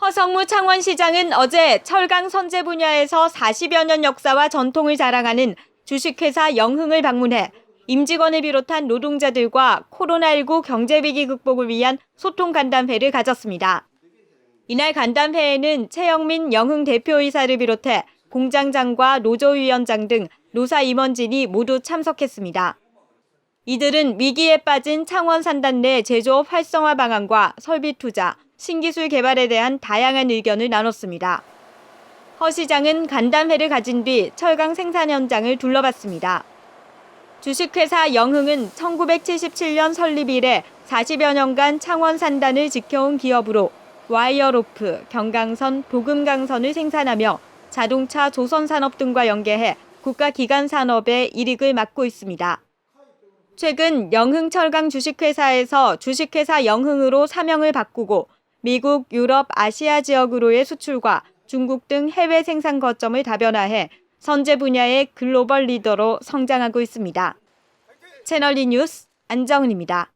허성무 창원시장은 어제 철강 선제 분야에서 40여 년 역사와 전통을 자랑하는 주식회사 영흥을 방문해 임직원을 비롯한 노동자들과 코로나19 경제위기 극복을 위한 소통 간담회를 가졌습니다. 이날 간담회에는 최영민 영흥 대표이사를 비롯해 공장장과 노조위원장 등 노사 임원진이 모두 참석했습니다. 이들은 위기에 빠진 창원 산단 내 제조업 활성화 방안과 설비 투자, 신기술 개발에 대한 다양한 의견을 나눴습니다. 허 시장은 간담회를 가진 뒤 철강 생산 현장을 둘러봤습니다. 주식회사 영흥은 1977년 설립 이래 40여 년간 창원 산단을 지켜온 기업으로 와이어로프, 경강선, 보금강선을 생산하며 자동차 조선 산업 등과 연계해 국가 기관 산업의 이익을 맡고 있습니다. 최근 영흥철강 주식회사에서 주식회사 영흥으로 사명을 바꾸고 미국, 유럽, 아시아 지역으로의 수출과 중국 등 해외 생산 거점을 다변화해 선제 분야의 글로벌 리더로 성장하고 있습니다. 채널리 뉴스 안정은입니다.